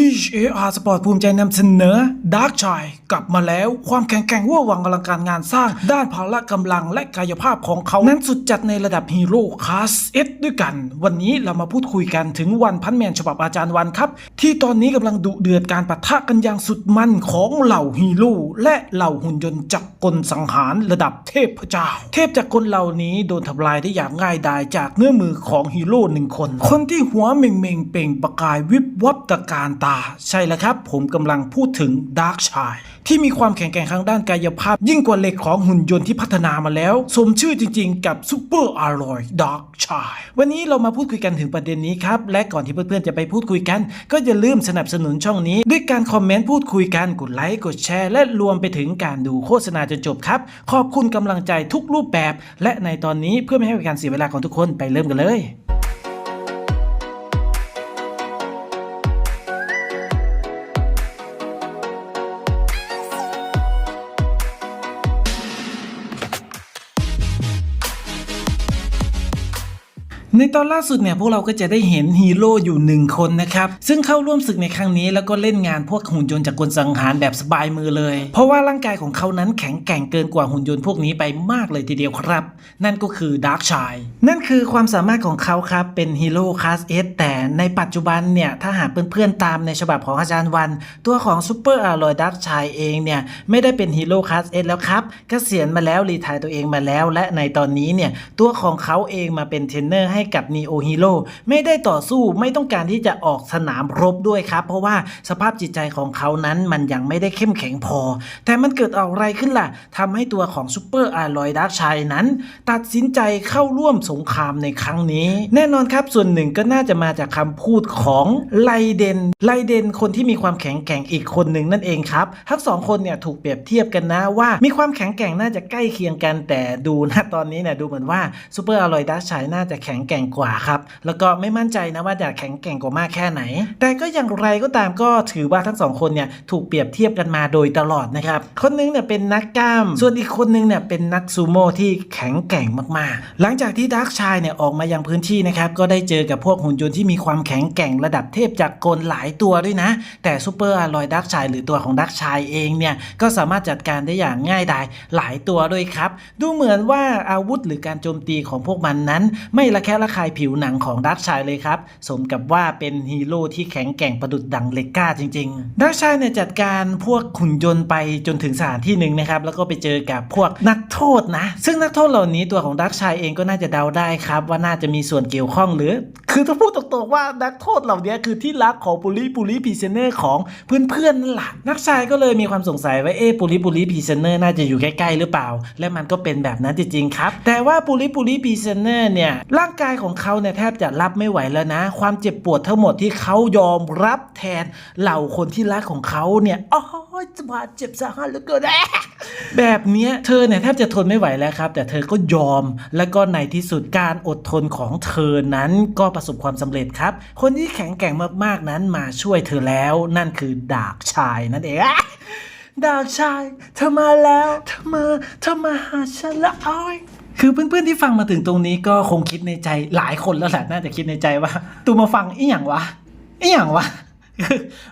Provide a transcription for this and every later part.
THAR Sport ภูมิใจนำเสนอ Dark Chai กลับมาแล้วความแข็งแกร่งว่าวังอลังการงานสร้าง ด้านพละกำลังและกายภาพของเขา นั้นสุดจัดในระดับฮีโร่คลาสเอด้วยกัน วันนี้เรามาพูดคุยกันถึงวันพันแมนฉบับอาจารย์วันครับ ที่ตอนนี้กำลังดุเดือดการปะทะกันอย่างสุดมันของเหล่าฮีโร่และเหล่าหุ่นยนต์จักรกลสังหารระดับเทพเจ้า เทพจักรกลเหล่านี้โดนทำลายได้อย่างง่ายดายจากเนื้อมือของฮีโร่หนึ่งคน คนที่หัวเม่งเม่งเป่งประกายวิบวับตะการตาใช่แล้วครับ ผมกำลังพูดถึงดาร์กชายที่มีความแข็งแกร่งทางด้านกายภาพ ยิ่งกว่าเหล็กของหุ่นยนต์ที่พัฒนามาแล้ว สมชื่อจริงๆ กับซูเปอร์อารอยดาร์กชายวันนี้เรามาพูดคุยกันถึงประเด็นนี้ครับ และก่อนที่เพื่อนๆจะไปพูดคุยกัน ก็อย่าลืมสนับสนุนช่องนี้ ด้วยการคอมเมนต์พูดคุยกันกดไลค์กดแชร์และรวมไปถึงการดูโฆษณาจนจบครับขอบคุณกำลังใจทุกรูปแบบ และในตอนนี้เพื่อไม่ให้เป็นการเสียเวลาของทุกคนไปเริ่มกันเลย ในตอนล่าสุดเนี่ยพวกเราก็จะได้เห็นฮีโร่อยู่หนึ่งคนนะครับ ซึ่งเข้าร่วมศึกในครั้งนี้แล้วก็เล่นงานพวกหุ่นยนต์จากกลสังหารแบบสบายมือเลย เพราะว่าร่างกายของเขานั้นแข็งแกร่งเกินกว่าหุ่นยนต์พวกนี้ไปมากเลยทีเดียวครับ นั่นก็คือดาร์กชายนั่นคือความสามารถของเขาครับ เป็นฮีโร่คลาสเอสแต่ในปัจจุบันเนี่ยถ้าหากเพื่อนๆตามในฉบับของอาจารย์วัน ตัวของซูเปอร์อารอยดาร์กชายเองเนี่ยไม่ได้เป็นฮีโร่คลาสเอสแล้วครับเกษียณมาแล้วรีทายตัวเองมาแล้ว และในตอนนี้เนี่ยตัวของเขาเองมาเป็นเทรนเนอร์ให้กับ Neo Hero ไม่ได้ต่อสู้ไม่ต้องการที่จะออกสนามรบด้วยครับ เพราะว่าสภาพจิตใจของเขานั้นมันยังไม่ได้เข้มแข็งพอ แต่มันเกิดอะไรขึ้นล่ะทำให้ตัวของซูเปอร์อารอยดาร์ชายนั้น ตัดสินใจเข้าร่วมสงครามในครั้งนี้ แน่นอนครับส่วนหนึ่งก็น่าจะมาจากคำพูดของไลเดนไลเดนคนที่มีความแข็งแกร่งอีกคนหนึ่งนั่นเองครับทั้งสองคนเนี่ยถูกเปรียบเทียบกันนะว่า มีความแข็งแกร่งน่าจะใกล้เคียงกันแต่ดูนะตอนนี้เนี่ยดูเหมือนว่าซูเปอร์อารอยดาร์ชายน่าจะแข็งแกร่งกว่าครับ แล้วก็ไม่มั่นใจนะว่าจะแข็งแกร่งกว่ามากแค่ไหน แต่ก็อย่างไรก็ตามก็ถือว่าทั้งสองคนเนี่ยถูกเปรียบเทียบกันมาโดยตลอดนะครับคนนึงเนี่ยเป็นนักกล้าม ส่วนอีกคนนึงเนี่ยเป็นนักซูโม่ที่แข็งแกร่งมากๆ หลังจากที่ดาร์กชายเนี่ยออกมายังพื้นที่นะครับก็ได้เจอกับพวกหุ่นยนต์ที่มีความแข็งแกร่งระดับเทพจากกลหลายตัวด้วยนะ แต่ซูเปอร์อารอยดาร์กชายหรือตัวของดาร์กชายเองเนี่ยก็สามารถจัดการได้อย่างง่ายดายหลายตัวด้วยครับ ดูเหมือนว่าอาวุธหรือการโจมตีของพวกมันนั้น ไม่ละแคะระคายผิวหนังของดาร์กชายเลยครับ สมกับว่าเป็นฮีโร่ที่แข็งแกร่งประดุดดังเลก้าจริงๆดาร์กชายเนี่ยจัดการพวกหุ่นยนต์ไปจนถึงสถานที่หนึ่งนะครับ แล้วก็ไปเจอกับพวกนักโทษนะ ซึ่งนักโทษเหล่านี้ตัวของดาร์กชายเองก็น่าจะเดาได้ครับว่าน่าจะมีส่วนเกี่ยวข้องหรือ คือถ้าพูดตรงๆว่านักโทษเหล่านี้คือที่รักของปุริปุริพีเซเนอร์ของเพื่อนๆนั่นแหละนักชายก็เลยมีความสงสัยว่าเอ๊ปุริปุริพีเซเนอร์น่าจะอยู่ใกล้ๆหรือเปล่า และมันก็เป็นแบบนั้นจริงๆครับ แต่ว่าปุริปุริพีเซเนอร์เนี่ยร่างกายของเขาเนี่ยแทบจะรับไม่ไหวแล้วนะ ความเจ็บปวดทั้งหมดที่เขายอมรับแทนเหล่าคนที่รักของเขาเนี่ยอ๋อจะบาดเจ็บสาหัสเหลือเกินแบบเนี้ยเธอเนี่ยแทบจะทนไม่ไหวแล้วครับ แต่เธอก็ยอมแล้วก็ในที่สุดการอดทนของเธอนั้นก็ประสบความสำเร็จครับ คนที่แข็งแกร่งมากๆนั้นมาช่วยเธอแล้วนั่นคือดาบชายนั่นเองดาบชายเธอมาแล้วเธอมาเธอมาหาฉันแล้วอ้อย คือเพื่อนๆที่ฟังมาถึงตรงนี้ก็คงคิดในใจหลายคนแล้วแหละน่าจะคิดในใจว่า ตูมาฟังอีหยังวะอีหยังวะ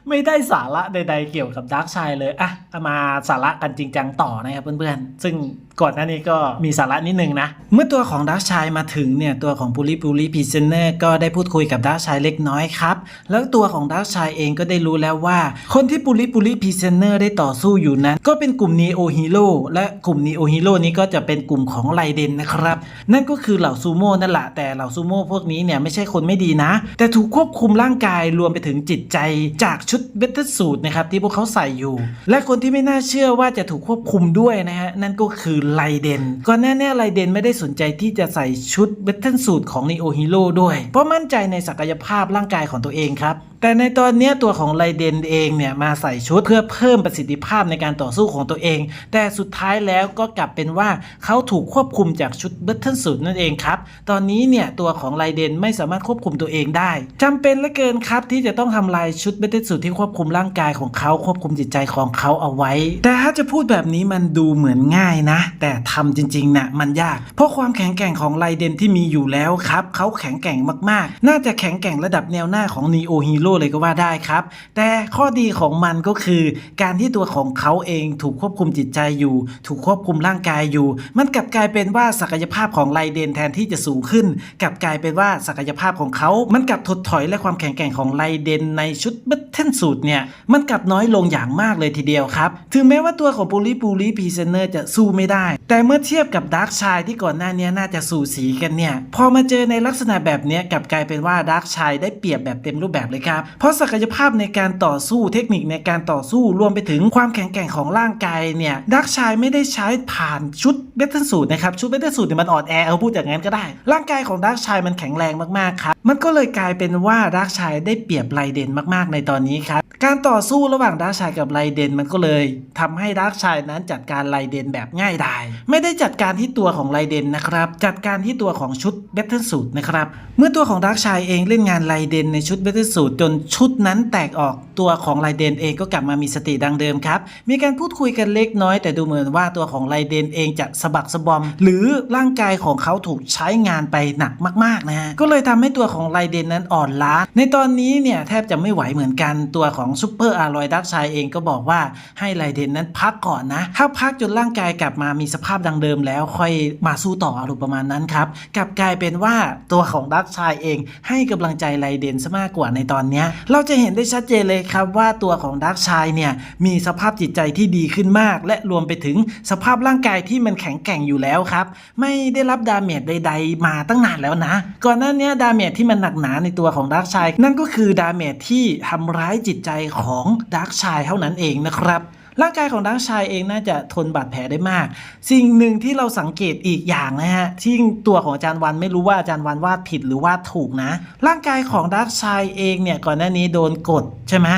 ไม่ได้สาระใด ๆ เกี่ยวกับดาร์กชายเลยอะเอามาสาระกันจริงจังต่อนะครับเพื่อนๆ ซึ่งก่อนหน้านี้ก็มีสาระนิดนึงนะ เมื่อตัวของดาร์กชายมาถึงเนี่ย ตัวของปูริปูริพีเซเนอร์ก็ได้พูดคุยกับดาร์กชายเล็กน้อยครับ แล้วตัวของดาร์กชายเองก็ได้รู้แล้วว่า คนที่ปูริปูริพีเซเนอร์ได้ต่อสู้อยู่นั้น ก็เป็นกลุ่มนีโอฮีโร่และกลุ่มนีโอฮีโร่นี้ก็จะเป็นกลุ่มของไลเดนนะครับ นั่นก็คือเหล่าซูโม่นั่นแหละแต่เหล่าซูโม่พวกนี้เนี่ยไม่ใช่คนไม่ดีนะ แต่ถูกควบคุมร่างกายรวมไปถึงจิตใจจากชุดเบตเตอร์สูตรนะครับที่พวกเขาใส่อยู่ และคนที่ไม่น่าเชื่อว่าจะถูกควบคุมด้วยนะฮะนั่นก็คือไลเดนก่อนหน้านี้ไลเดนไม่ได้สนใจที่จะใส่ชุดเบตเตอร์สูตรของนีโอฮีโร่ด้วย เพราะมั่นใจในศักยภาพร่างกายของตัวเองครับแต่ในตอนนี้ตัวของไลเดนเองเนี่ยมาใส่ชุดเพื่อเพิ่มประสิทธิภาพในการต่อสู้ของตัวเอง แต่สุดท้ายแล้วก็กลับเป็นว่าเขาถูกควบคุมจากชุดเบตเทิลสูตรนั่นเองครับ ตอนนี้เนี่ยตัวของไลเดนไม่สามารถควบคุมตัวเองได้จำเป็นเหลือเกินครับที่จะต้องทำลายชุดเบตเทิลสูตรที่ควบคุมร่างกายของเขาควบคุมจิตใจของเขาเอาไว้ แต่ถ้าจะพูดแบบนี้มันดูเหมือนง่ายนะ แต่ทำจริงๆนะ่ะมันยาก เพราะความแข็งแกร่งของไลเดนที่มีอยู่แล้วครับเขาแข็งแกร่งมากๆ น่าจะแข็งแกร่งระดับแนวหน้าของนีโอฮีโร่ร่เลยก็ว่าได้ครับ แต่ข้อดีของมันก็คือ การที่ตัวของเขาเองถูกควบคุมจิตใจอยู่ ถูกควบคุมร่างกายอยู่ มันกลับกลายเป็นว่าศักยภาพของไลเดนแทนที่จะสูงขึ้น กลับกลายเป็นว่าศักยภาพของเขา มันกลับถดถอยและความแข็งแกร่งของไลเดนในชุดบัตเทนสูตรเนี่ย มันกลับน้อยลงอย่างมากเลยทีเดียวครับ ถึงแม้ว่าตัวของปูริปูริพีเซนเนอร์จะสู้ไม่ได้ แต่เมื่อเทียบกับดาร์กชายที่ก่อนหน้านี้น่าจะสูสีกันเนี่ย พอมาเจอในลักษณะแบบนี้กลับกลายเป็นว่าดาร์กชายได้เปรียบแบบเต็มรูปแบบเลยครับเพราะศักยภาพในการต่อสู้เทคนิคในการต่อสู้รวมไปถึงความแข็งแกร่งของร่างกายเนี่ยดาร์กชายไม่ได้ใช้ผ่านชุดเบทเทนสูตรนะครับชุดเบทเทนสูตรเนี่ยมันอ่อนแอเอาพูดอย่างนั้นก็ได้ ร่างกายของดาร์กชายมันแข็งแรงมากๆครับมันก็เลยกลายเป็นว่าดาร์กชายได้เปรียบไลเดนมากๆในตอนนี้ครับ การต่อสู้ระหว่างดาร์กชายกับไลเดนมันก็เลยทำให้ดาร์กชายนั้นจัดการไลเดนแบบง่ายดายไม่ได้จัดการที่ตัวของไลเดนนะครับจัดการที่ตัวของชุดเบทเทิลสูตรนะครับเมื่อตัวของดาร์กชายเองเล่นงานไลเดนในชุดเบทเทิลสูตรจนชุดนั้นแตกออกตัวของไลเดนเองก็กลับมามีสติดังเดิมครับมีการพูดคุยกันเล็กน้อย แต่ดูเหมือนว่าตัวของไลเดนเองจะสะบักสะบอม หรือร่างกายของเขาถูกใช้งานไปหนักมากๆนะฮะก็เลยทำให้ตัวของไลเดนนั้นอ่อนล้าในตอนนี้เนี่ยแทบจะไม่ไหวเหมือนกันตัวของซูเปอร์อารอยดักชายเองก็บอกว่าให้ไลเดนนั้นพักก่อนนะ ถ้าพักจนร่างกายกลับมามีสภาพดังเดิมแล้วค่อยมาสู้ต่ออารมณ์ประมาณนั้นครับกลับกลายเป็นว่าตัวของดักชายเอง ให้กำลังใจไลเดนซะมากกว่าในตอนนี้เราจะเห็นได้ชัดเจนเลยครับว่าตัวของดักชายเนี่ยมีสภาพจิตใจที่ดีขึ้นมาก และรวมไปถึงสภาพร่างกายที่มันแข็งแกร่งอยู่แล้วครับไม่ได้รับดาเมจใด ๆ มาตั้งนานแล้วนะ ก่อนหน้านี้ดาเมจที่มันหนักหนาในตัวของดักชายนั่นก็คือดาเมจที่ทำร้ายจิตใจของดาร์กชายเท่านั้นเองนะครับร่างกายของดักชายเองน่าจะทนบาดแผลได้มาก สิ่งหนึ่งที่เราสังเกตอีกอย่างนะฮะที่ตัวของอาจารย์วันไม่รู้ว่าอาจารย์วันวาดผิดหรือวาดถูกนะ ร่างกายของดักชายเองเนี่ยก่อนหน้านี้โดนกดใช่ไหม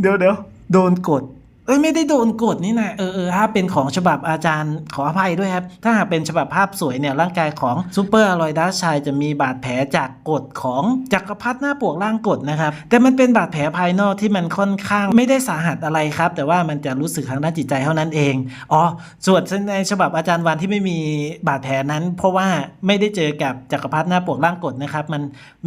เดี๋ยวเดี๋ยวโดนกด เอ้ยไม่ได้โดนกดนี่นะเออเออถ้าเป็นของฉบับอาจารย์ขออภัยด้วยครับ ถ้าหากเป็นฉบับภาพสวยเนี่ยร่างกายของซูเปอร์อรอยดัสชายจะมีบาดแผลจากกดของจักรพรรดิหน้าปวกล่างกดนะครับ แต่มันเป็นบาดแผลภายนอกที่มันค่อนข้างไม่ได้สาหัสอะไรครับ แต่ว่ามันจะรู้สึกทางด้านจิตใจเท่านั้นเองอ๋อส่วนในฉบับอาจารย์วันที่ไม่มีบาดแผลนั้น เพราะว่าไม่ได้เจอกับจักรพรรดิหน้าปวกล่างกดนะครับมัน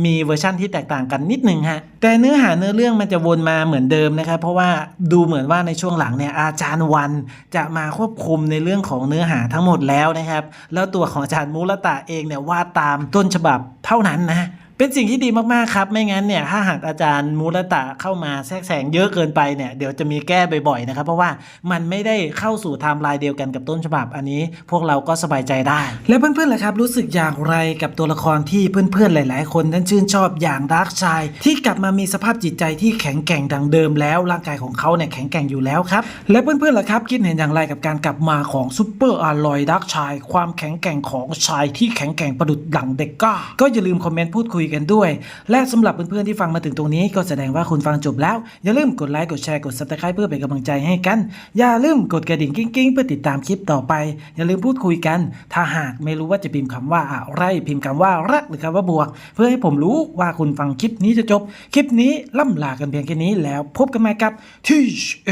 มีเวอร์ชั่นที่แตกต่างกันนิดนึงฮะแต่เนื้อหาเนื้อเรื่องมันจะวนมาเหมือนเดิมนะครับเพราะว่าดูเหมือนว่าในช่วงหลังเนี่ยอาจารย์วันจะมาควบคุมในเรื่องของเนื้อหาทั้งหมดแล้วนะครับ แล้วตัวของอาจารย์มูลตะเองเนี่ยวาดตามต้นฉบับเท่านั้นนะ เป็นสิ่งที่ดีมากๆครับ ไม่งั้นเนี่ยถ้าหากอาจารย์มูลตะเข้ามาแทรกแซงเยอะเกินไปเนี่ยเดี๋ยวจะมีแก้บ่อยๆนะครับ เพราะว่ามันไม่ได้เข้าสู่ไทม์ไลน์เดียวกันกับต้นฉบับอันนี้ พวกเราก็สบายใจได้ และเพื่อนๆล่ะครับ รู้สึกอย่างไรกับตัวละครที่เพื่อนๆหลาย ๆ คนนั้นชื่นชอบอย่างดาร์กชายที่กลับมามีสภาพจิตใจที่แข็งแกร่งดังเดิมแล้วร่างกายของเขาเนี่ยแข็งแกร่งอยู่แล้วครับและเพื่อนๆล่ะครับคิดเห็นอย่างไรกับการกลับมาของซูเปอร์อารอยดักชายความแข็งแกร่งของชายที่แข็งแกร่งประดุดดังเด็กก้าก็อย่าลืมคอมเมนต์พูดคุยกันด้วย และสำหรับเพื่อนๆที่ฟังมาถึงตรงนี้ก็แสดงว่าคุณฟังจบแล้ว อย่าลืมกดไลค์กดแชร์กด subscribe เพื่อเป็นกำลังใจให้กัน อย่าลืมกดกระดิ่งกิ้งๆ เพื่อติดตามคลิปต่อไป อย่าลืมพูดคุยกัน ถ้าหากไม่รู้ว่าจะพิมพ์คำว่าอะไรพิมพ์คำว่ารักหรือคำว่าบวก เพื่อให้ผมรู้ว่าคุณฟังคลิปนี้จะจบ คลิปนี้ล่ำลากันเพียงแค่นี้แล้วพบกันใหม่กับทีเอ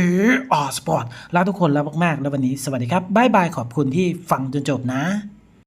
อสปอร์ตลาทุกคนแล้วมากๆแล้ววันนี้สวัสดีครับบ๊ายบายขอบคุณที่ฟังจนจบนะ